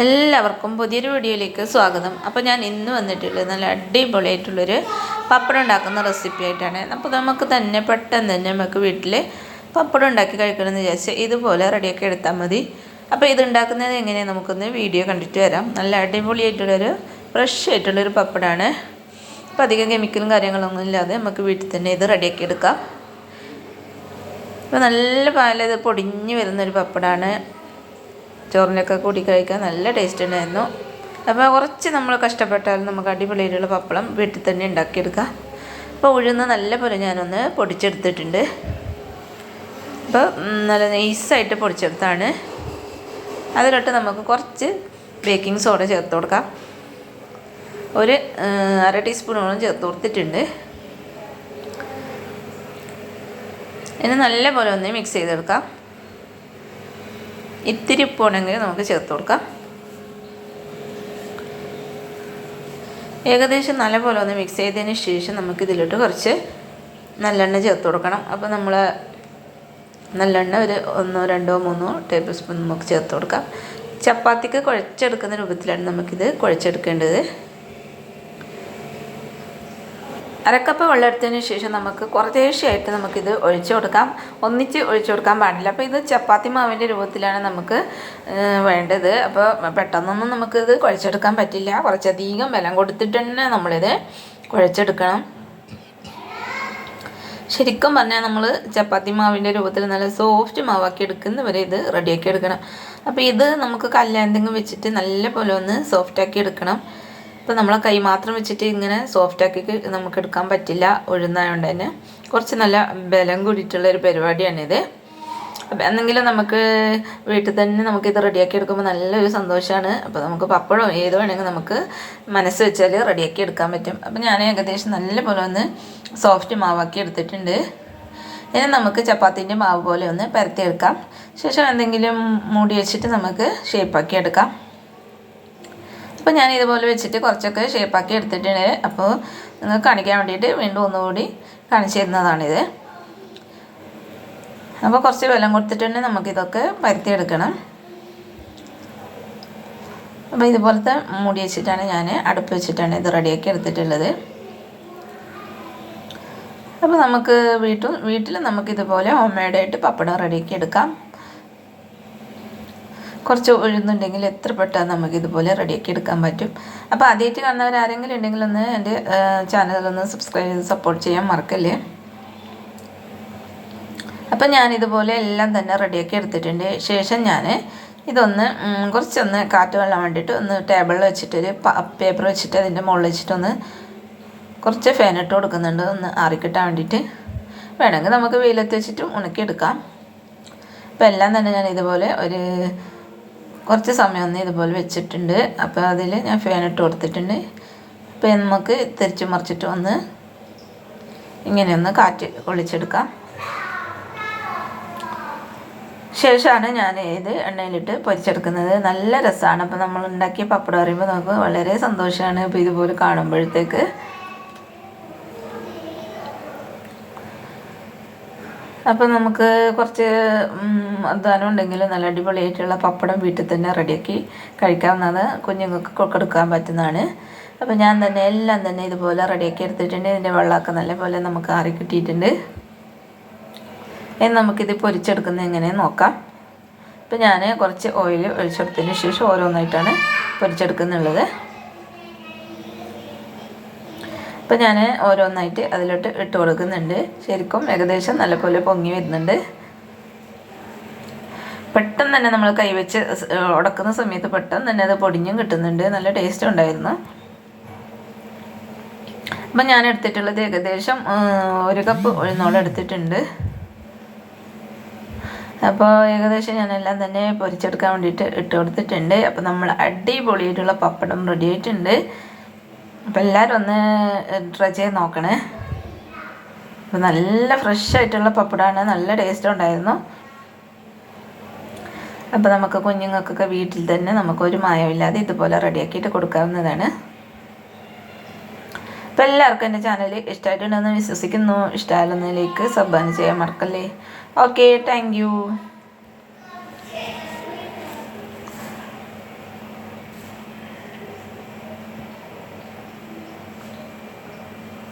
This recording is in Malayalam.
എല്ലാവർക്കും പുതിയൊരു വീഡിയോയിലേക്ക് സ്വാഗതം. അപ്പോൾ ഞാൻ ഇന്ന് വന്നിട്ടുള്ളത് നല്ല അടിപൊളിയായിട്ടുള്ളൊരു പപ്പടം ഉണ്ടാക്കുന്ന റെസിപ്പി ആയിട്ടാണ്. അപ്പോൾ നമുക്ക് തന്നെ പെട്ടെന്ന് തന്നെ നമുക്ക് വീട്ടിൽ പപ്പടം ഉണ്ടാക്കി കഴിക്കണമെന്ന് വിചാരിച്ച് ഇതുപോലെ റെഡിയാക്കി എടുത്താൽ മതി. അപ്പോൾ ഇത് ഉണ്ടാക്കുന്നത് എങ്ങനെയാണ് നമുക്കൊന്ന് വീഡിയോ കണ്ടിട്ട് വരാം. നല്ല അടിപൊളിയായിട്ടുള്ളൊരു ഫ്രഷ് ആയിട്ടുള്ളൊരു പപ്പടമാണ് അപ്പോൾ അധികം കെമിക്കലും കാര്യങ്ങളൊന്നും ഇല്ലാതെ നമുക്ക് വീട്ടിൽ തന്നെ ഇത് റെഡിയാക്കി എടുക്കാം. അപ്പോൾ നല്ല പാലത് പൊടിഞ്ഞ് വരുന്നൊരു പപ്പടമാണ് ചോറിനൊക്കെ കൂടി കഴിക്കാൻ നല്ല ടേസ്റ്റ് ഉണ്ടായിരുന്നു. അപ്പോൾ കുറച്ച് നമ്മൾ കഷ്ടപ്പെട്ടാലും നമുക്ക് അടിപൊളിയായിട്ടുള്ള പപ്പളം വീട്ടിൽ തന്നെ ഉണ്ടാക്കിയെടുക്കാം. അപ്പോൾ ഉഴുന്ന് നല്ലപോലെ ഞാനൊന്ന് പൊടിച്ചെടുത്തിട്ടുണ്ട്. അപ്പോൾ നല്ല നൈസായിട്ട് പൊടിച്ചെടുത്താണ്. അതിലോട്ട് നമുക്ക് കുറച്ച് ബേക്കിംഗ് സോഡ ചേർത്ത് കൊടുക്കാം. ഒരു അര ടീസ്പൂണോളം ചേർത്ത് കൊടുത്തിട്ടുണ്ട്. ഇനി നല്ലപോലെ ഒന്ന് മിക്സ് ചെയ്തെടുക്കാം. ഇത്തിരി ഉപ്പാണെങ്കിൽ നമുക്ക് ചേർത്ത് കൊടുക്കാം. ഏകദേശം നല്ലപോലെ ഒന്ന് മിക്സ് ചെയ്തതിന് ശേഷം നമുക്ക് ഇതിലോട്ട് കുറച്ച് നല്ലെണ്ണ ചേർത്ത് കൊടുക്കണം. അപ്പോൾ നമ്മൾ നല്ലെണ്ണ ഒരു ഒന്നോ രണ്ടോ മൂന്നോ ടേബിൾ സ്പൂൺ നമുക്ക് ചേർത്ത് കൊടുക്കാം. ചപ്പാത്തിക്ക് കുഴച്ചെടുക്കുന്ന രൂപത്തിലാണ് നമുക്കിത് കുഴച്ചെടുക്കേണ്ടത്. അരക്കപ്പ് വെള്ളം എടുത്തതിന് ശേഷം നമുക്ക് കുറച്ചേശയായിട്ട് നമുക്കിത് ഒഴിച്ചു കൊടുക്കാം. ഒന്നിച്ച് ഒഴിച്ചു കൊടുക്കാൻ പാടില്ല. അപ്പോൾ ഇത് ചപ്പാത്തി മാവിന്റെ രൂപത്തിലാണ് നമുക്ക് വേണ്ടത്. അപ്പോൾ പെട്ടെന്നൊന്നും നമുക്കിത് കുഴച്ചെടുക്കാൻ പറ്റില്ല. കുറച്ചധികം ബലം കൊടുത്തിട്ട് തന്നെ നമ്മളിത് കുഴച്ചെടുക്കണം. ശരിക്കും പറഞ്ഞാൽ നമ്മൾ ചപ്പാത്തി മാവിന്റെ രൂപത്തിൽ നല്ല സോഫ്റ്റ് മാവാക്കി എടുക്കുന്നവരെ ഇത് റെഡിയാക്കി എടുക്കണം. അപ്പോൾ ഇത് നമുക്ക് കല്ലാന്തെങ്കിലും വെച്ചിട്ട് നല്ല പോലെ ഒന്ന് സോഫ്റ്റാക്കി എടുക്കണം. അപ്പോൾ നമ്മളെ കൈ മാത്രം വെച്ചിട്ട് ഇങ്ങനെ സോഫ്റ്റ് ആക്കി നമുക്ക് എടുക്കാൻ പറ്റില്ല ഉഴുന്നതുകൊണ്ട് തന്നെ. കുറച്ച് നല്ല ബലം കൂടിയിട്ടുള്ള ഒരു പരിപാടിയാണിത്. അപ്പം എന്തെങ്കിലും നമുക്ക് വീട്ടിൽ തന്നെ നമുക്ക് ഇത് റെഡിയാക്കി എടുക്കുമ്പോൾ നല്ലൊരു സന്തോഷമാണ് അപ്പോൾ നമുക്ക് പപ്പടം ഏത് വേണമെങ്കിൽ നമുക്ക് മനസ്സ് വെച്ചാൽ റെഡിയാക്കി എടുക്കാൻ പറ്റും. അപ്പം ഞാൻ ഏകദേശം നല്ല പോലെ ഒന്ന് സോഫ്റ്റ് മാവാക്കി എടുത്തിട്ടുണ്ട്. ഇനി നമുക്ക് ചപ്പാത്തിന്റെ മാവ് പോലെ ഒന്ന് പരത്തിയെടുക്കാം ശേഷം എന്തെങ്കിലും മൂടി വെച്ചിട്ട് നമുക്ക് ഷേപ്പാക്കി എടുക്കാം. അപ്പോൾ ഞാൻ ഇതുപോലെ വെച്ചിട്ട് കുറച്ചൊക്കെ ഷേപ്പാക്കി എടുത്തിട്ടുണ്ട്. അപ്പോൾ നിങ്ങൾക്ക് കാണിക്കാൻ വേണ്ടിയിട്ട് വീണ്ടും ഒന്നുകൂടി കാണിച്ചു തരുന്നതാണിത് അപ്പോൾ കുറച്ച് വെള്ളം കൊടുത്തിട്ടുണ്ട് നമുക്കിതൊക്കെ പരത്തിയെടുക്കണം അപ്പോൾ ഇതുപോലത്തെ മൂടി വെച്ചിട്ടാണ് ഞാൻ അടുപ്പ് വെച്ചിട്ടാണ് ഇത് റെഡിയാക്കി എടുത്തിട്ടുള്ളത്. അപ്പോൾ നമുക്ക് വീട്ടും വീട്ടിൽ നമുക്കിതുപോലെ ഹോം മെയ്ഡായിട്ട് പപ്പടം റെഡിയാക്കി എടുക്കാം. കുറച്ച് ഉഴുന്നുണ്ടെങ്കിൽ എത്ര പെട്ടെന്ന് നമുക്ക് ഇതുപോലെ റെഡിയാക്കി എടുക്കാൻ പറ്റും. അപ്പോൾ ആദ്യമായിട്ട് കാണുന്നവർ ആരെങ്കിലും ഉണ്ടെങ്കിൽ ഒന്ന് എന്റെ ചാനലൊന്ന് സബ്സ്ക്രൈബ് ചെയ്ത് സപ്പോർട്ട് ചെയ്യാൻ മറക്കല്ലേ? അപ്പം ഞാനിതുപോലെ എല്ലാം തന്നെ റെഡിയാക്കി എടുത്തിട്ടുണ്ട്. ശേഷം ഞാൻ ഇതൊന്ന് കുറച്ചൊന്ന് കാറ്റ് വെള്ളം വേണ്ടിയിട്ട് ഒന്ന് ടേബിളിൽ വെച്ചിട്ടൊരു പേപ്പർ വെച്ചിട്ട് അതിന്റെ മുകളിൽ വെച്ചിട്ടൊന്ന് കുറച്ച് ഫാൻ ഇട്ട് കൊടുക്കുന്നുണ്ട്. ഒന്ന് ആറിക്കിട്ടാൻ വേണ്ടിയിട്ട്. വേണമെങ്കിൽ നമുക്ക് വെയിലത്ത് വെച്ചിട്ടും ഉണക്കിയെടുക്കാം അപ്പോൾ എല്ലാം തന്നെ ഞാൻ ഇതുപോലെ ഒരു കുറച്ച് സമയം ഒന്ന് ഇതുപോലെ വെച്ചിട്ടുണ്ട്. അപ്പോൾ അതിൽ ഞാൻ ഫാൻ ഇട്ട് കൊടുത്തിട്ടുണ്ട്. അപ്പോൾ നമുക്ക് തിരിച്ചു മറിച്ചിട്ട് ഒന്ന് ഇങ്ങനെയൊന്ന് കാറ്റ് ഒളിച്ചെടുക്കാം. ശേഷമാണ് ഞാൻ ഇത് എണ്ണയിലിട്ട് പൊരിച്ചെടുക്കുന്നത്. നല്ല രസമാണ് അപ്പോൾ നമ്മൾ ഉണ്ടാക്കിയ പപ്പടം പറയുമ്പോൾ നമുക്ക് വളരെ സന്തോഷമാണ് ഇപ്പോൾ ഇതുപോലെ കാണുമ്പോഴത്തേക്ക് അപ്പോൾ നമുക്ക് കുറച്ച് അധ്വാനം ഉണ്ടെങ്കിൽ നല്ല അടിപൊളിയായിട്ടുള്ള പപ്പടം വീട്ടിൽ തന്നെ റെഡിയാക്കി കഴിക്കാവുന്നതാണ്. കുഞ്ഞുങ്ങൾക്ക് കൊടുക്കാൻ പറ്റുന്നതാണ്. അപ്പോൾ ഞാൻ തന്നെ എല്ലാം തന്നെ ഇതുപോലെ റെഡിയാക്കി എടുത്തിട്ടുണ്ട്. ഇതിന്റെ വെള്ളമൊക്കെ നല്ല പോലെ നമുക്ക് ആറി കിട്ടിയിട്ടുണ്ട്. ഇനി നമുക്കിത് പൊരിച്ചെടുക്കുന്നത് എങ്ങനെയെന്ന് നോക്കാം. അപ്പോൾ ഞാൻ കുറച്ച് ഓയിൽ ഒഴിച്ചെടുത്തതിന് ശേഷം ഓരോന്നായിട്ടാണ് പൊരിച്ചെടുക്കുന്നുള്ളത്. അപ്പോൾ ഞാൻ ഓരോന്നായിട്ട് അതിലോട്ട് ഇട്ട് കൊടുക്കുന്നുണ്ട്. ശരിക്കും ഏകദേശം നല്ലപോലെ പൊങ്ങി വരുന്നുണ്ട്. പെട്ടെന്ന് തന്നെ നമ്മൾ കൈവച്ച് ഉടക്കുന്ന സമയത്ത് പെട്ടെന്ന് തന്നെ അത് പൊടിഞ്ഞും കിട്ടുന്നുണ്ട്. നല്ല ടേസ്റ്റ് ഉണ്ടായിരുന്നു. അപ്പം ഞാൻ എടുത്തിട്ടുള്ളത് ഏകദേശം ഒരു കപ്പ് ഉഴുന്നോളം എടുത്തിട്ടുണ്ട്. അപ്പോൾ ഏകദേശം ഞാനെല്ലാം തന്നെ പൊരിച്ചെടുക്കാൻ വേണ്ടിയിട്ട് ഇട്ട് കൊടുത്തിട്ടുണ്ട്. അപ്പോൾ നമ്മൾ അടിപൊളിയായിട്ടുള്ള പപ്പടം റെഡി ആയിട്ടുണ്ട്. അപ്പോൾ എല്ലാവരും ഒന്ന് ട്രൈ ചെയ്ത് നോക്കണേ. അപ്പോൾ നല്ല ഫ്രഷ് ആയിട്ടുള്ള പപ്പടാണ് നല്ല ടേസ്റ്റ് ഉണ്ടായിരുന്നു. അപ്പോൾ നമുക്ക് കുഞ്ഞുങ്ങൾക്കൊക്കെ വീട്ടിൽ തന്നെ നമുക്കൊരു മായമില്ലാതെ ഇതുപോലെ റെഡിയാക്കിയിട്ട് കൊടുക്കാവുന്നതാണ്. അപ്പോൾ എല്ലാവർക്കും എന്റെ ചാനൽ ഇഷ്ടമായിട്ടുണ്ടെന്ന് വിശ്വസിക്കുന്നു. ഇഷ്ടമായാലൊന്നിലേക്ക് സബ്ബാൻ ചെയ്യാൻ മറക്കല്ലേ. Okay thank